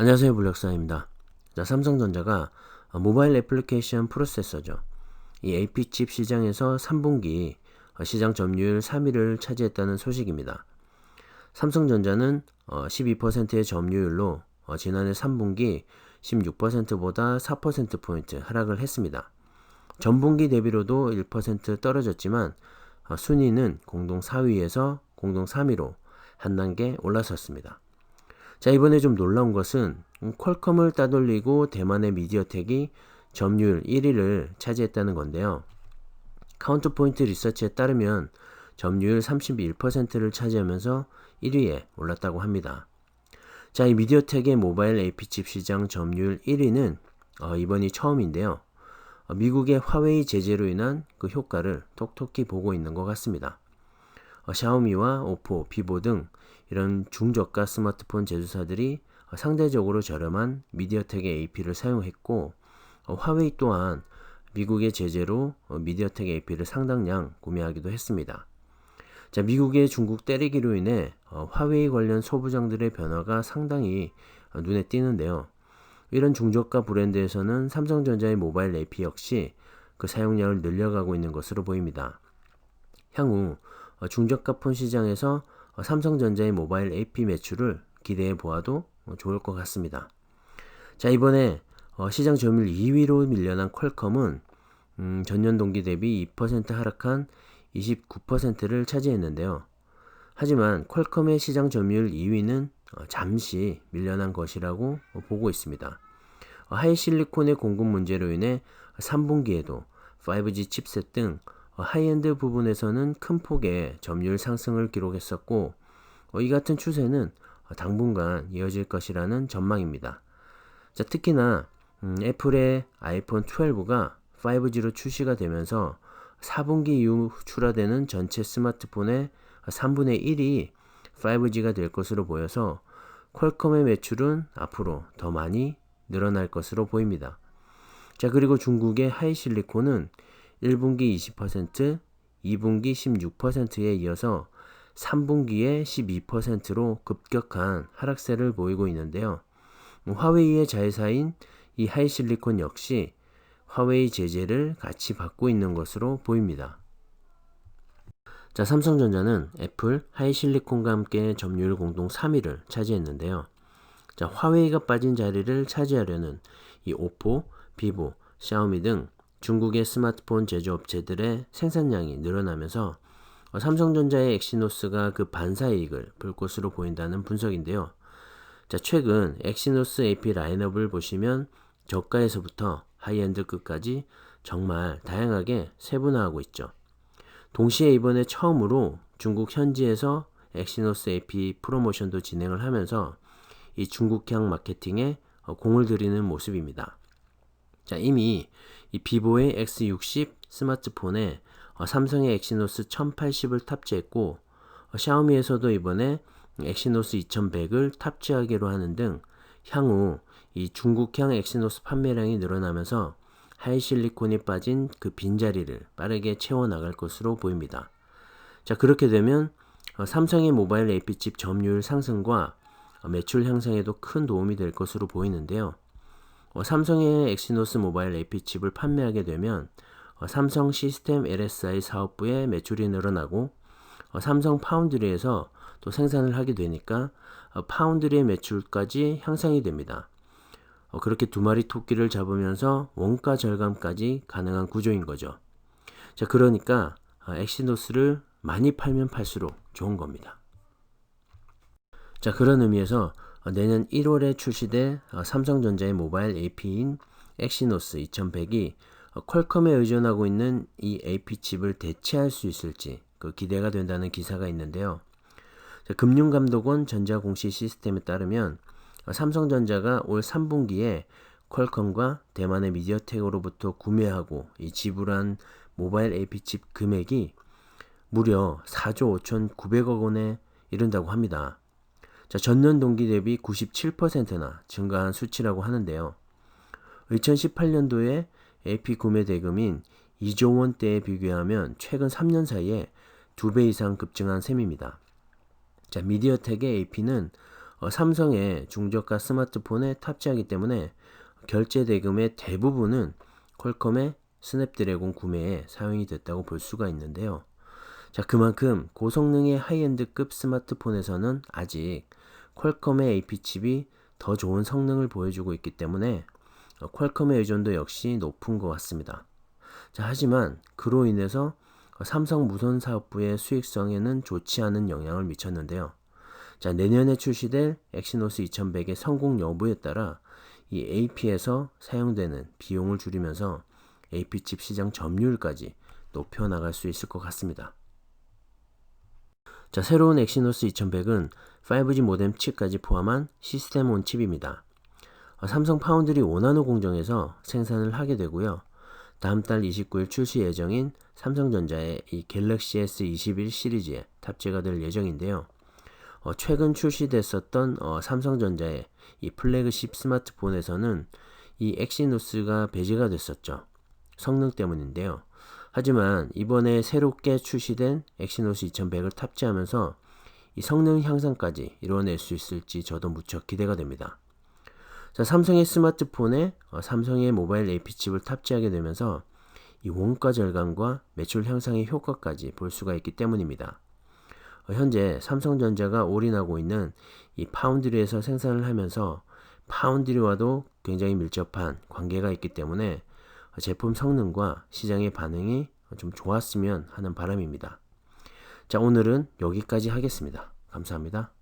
안녕하세요 블랙사입니다. 자, 삼성전자가 어, 모바일 애플리케이션 프로세서죠. 이 AP칩 시장에서 3분기 어, 시장 점유율 3위를 차지했다는 소식입니다. 삼성전자는 12%의 점유율로 어, 지난해 3분기 16%보다 4%포인트 하락을 했습니다. 전분기 대비로도 1% 떨어졌지만 순위는 공동 4위에서 공동 3위로 한 단계 올라섰습니다. 자, 이번에 좀 놀라운 것은 퀄컴을 따돌리고 대만의 미디어텍이 점유율 1위를 차지했다는 건데요. 카운트포인트 리서치에 따르면 점유율 31%를 차지하면서 1위에 올랐다고 합니다. 자, 이 미디어텍의 모바일 AP칩 시장 점유율 1위는 어, 이번이 처음인데요. 어, 미국의 화웨이 제재로 인한 그 효과를 톡톡히 보고 있는 것 같습니다. 어, 샤오미와 오포, 비보 등 이런 중저가 스마트폰 제조사들이 상대적으로 저렴한 미디어텍의 AP를 사용했고 어, 화웨이 또한 미국의 제재로 어, 미디어텍 AP를 상당량 구매하기도 했습니다. 자, 미국의 중국 때리기로 인해 어, 화웨이 관련 소부장들의 변화가 상당히 눈에 띄는데요. 이런 중저가 브랜드에서는 삼성전자의 모바일 AP 역시 그 사용량을 늘려가고 있는 것으로 보입니다. 향후 중저가 폰 시장에서 삼성전자의 모바일 AP 매출을 기대해 보아도 좋을 것 같습니다. 자, 이번에 시장 점유율 2위로 밀려난 퀄컴은 음, 전년 동기 대비 2% 하락한 29%를 차지했는데요. 하지만 퀄컴의 시장 점유율 2위는 잠시 밀려난 것이라고 보고 있습니다. 하이실리콘의 공급 문제로 인해 3분기에도 5G 칩셋 등 어, 하이엔드 부분에서는 큰 폭의 점유율 상승을 기록했었고 어, 이 같은 추세는 당분간 이어질 것이라는 전망입니다. 자, 특히나 음, 애플의 아이폰 12가 5G로 출시가 되면서 4분기 이후 출하되는 전체 스마트폰의 3분의 1이 5G가 될 것으로 보여서 퀄컴의 매출은 앞으로 더 많이 늘어날 것으로 보입니다. 자, 그리고 중국의 하이실리콘은 1분기 20%, 2분기 16%에 이어서 3분기에 12%로 급격한 하락세를 보이고 있는데요. 뭐 화웨이의 자회사인 이 하이실리콘 역시 화웨이 제재를 같이 받고 있는 것으로 보입니다. 자, 삼성전자는 애플, 하이실리콘과 함께 점유율 공동 3위를 차지했는데요. 자, 화웨이가 빠진 자리를 차지하려는 이 오포, 비보, 샤오미 등 중국의 스마트폰 제조업체들의 생산량이 늘어나면서 어, 삼성전자의 엑시노스가 그 반사이익을 볼 것으로 보인다는 분석인데요. 자, 최근 엑시노스 AP 라인업을 보시면 저가에서부터 하이엔드급까지 정말 다양하게 세분화하고 있죠. 동시에 이번에 처음으로 중국 현지에서 엑시노스 AP 프로모션도 진행을 하면서 이 중국향 마케팅에 어, 공을 들이는 모습입니다. 자, 이미 이 비보의 X60 스마트폰에 어, 삼성의 엑시노스 1080을 탑재했고 어, 샤오미에서도 이번에 엑시노스 2100을 탑재하기로 하는 등 향후 이 중국향 엑시노스 판매량이 늘어나면서 하이실리콘이 빠진 그 빈자리를 빠르게 채워나갈 것으로 보입니다. 자 그렇게 되면 어, 삼성의 모바일 AP칩 점유율 상승과 어, 매출 향상에도 큰 도움이 될 것으로 보이는데요. 어, 삼성의 엑시노스 모바일 AP 칩을 판매하게 되면 어, 삼성 시스템 LSI 사업부의 매출이 늘어나고 어, 삼성 파운드리에서 또 생산을 하게 되니까 어, 파운드리의 매출까지 향상이 됩니다. 어, 그렇게 두 마리 토끼를 잡으면서 원가 절감까지 가능한 구조인 거죠. 자, 그러니까 어, 엑시노스를 많이 팔면 팔수록 좋은 겁니다. 자, 그런 의미에서 어, 내년 1월에 출시될 어, 삼성전자의 모바일 AP인 엑시노스 2100이 어, 퀄컴에 의존하고 있는 이 AP 칩을 대체할 수 있을지 그 기대가 된다는 기사가 있는데요. 금융감독원 전자공시 시스템에 따르면 삼성전자가 올 3분기에 퀄컴과 대만의 미디어텍으로부터 구매하고 이 지불한 모바일 AP 칩 금액이 무려 4조 5,900억 원에 이른다고 합니다. 자, 전년 동기 대비 97%나 증가한 수치라고 하는데요. 2018년도에 AP 구매 대금인 2조 원대에 비교하면 최근 3년 사이에 2배 이상 급증한 셈입니다. 자, 미디어텍의 AP는 어, 삼성의 중저가 스마트폰에 탑재하기 때문에 결제 대금의 대부분은 퀄컴의 스냅드래곤 구매에 사용이 됐다고 볼 수가 있는데요. 자, 그만큼 고성능의 하이엔드급 스마트폰에서는 아직 퀄컴의 AP칩이 더 좋은 성능을 보여주고 있기 때문에 어, 퀄컴의 의존도 역시 높은 것 같습니다. 자, 하지만 그로 인해서 어, 삼성 무선 사업부의 수익성에는 좋지 않은 영향을 미쳤는데요. 자, 내년에 출시될 엑시노스 2100의 성공 여부에 따라 이 AP에서 사용되는 비용을 줄이면서 AP칩 시장 점유율까지 높여 나갈 수 있을 것 같습니다. 자, 새로운 엑시노스 2100은 5G 모뎀 칩까지 포함한 시스템 온 칩입니다. 어, 삼성 파운드리 오나노 공정에서 생산을 하게 되고요. 다음 달 29일 출시 예정인 삼성전자의 이 갤럭시 S21 시리즈에 탑재가 될 예정인데요. 어, 최근 출시됐었던 어, 삼성전자의 이 플래그십 스마트폰에서는 이 엑시노스가 배제가 됐었죠. 성능 때문인데요. 하지만 이번에 새롭게 출시된 엑시노스 2100을 탑재하면서 이 성능 향상까지 이뤄낼 수 있을지 저도 무척 기대가 됩니다. 자, 삼성의 스마트폰에 어, 삼성의 모바일 AP칩을 탑재하게 되면서 이 원가 절감과 매출 향상의 효과까지 볼 수가 있기 때문입니다. 어, 현재 삼성전자가 올인하고 있는 이 파운드리에서 생산을 하면서 파운드리와도 굉장히 밀접한 관계가 있기 때문에 제품 성능과 시장의 반응이 좀 좋았으면 하는 바람입니다. 자, 오늘은 여기까지 하겠습니다. 감사합니다.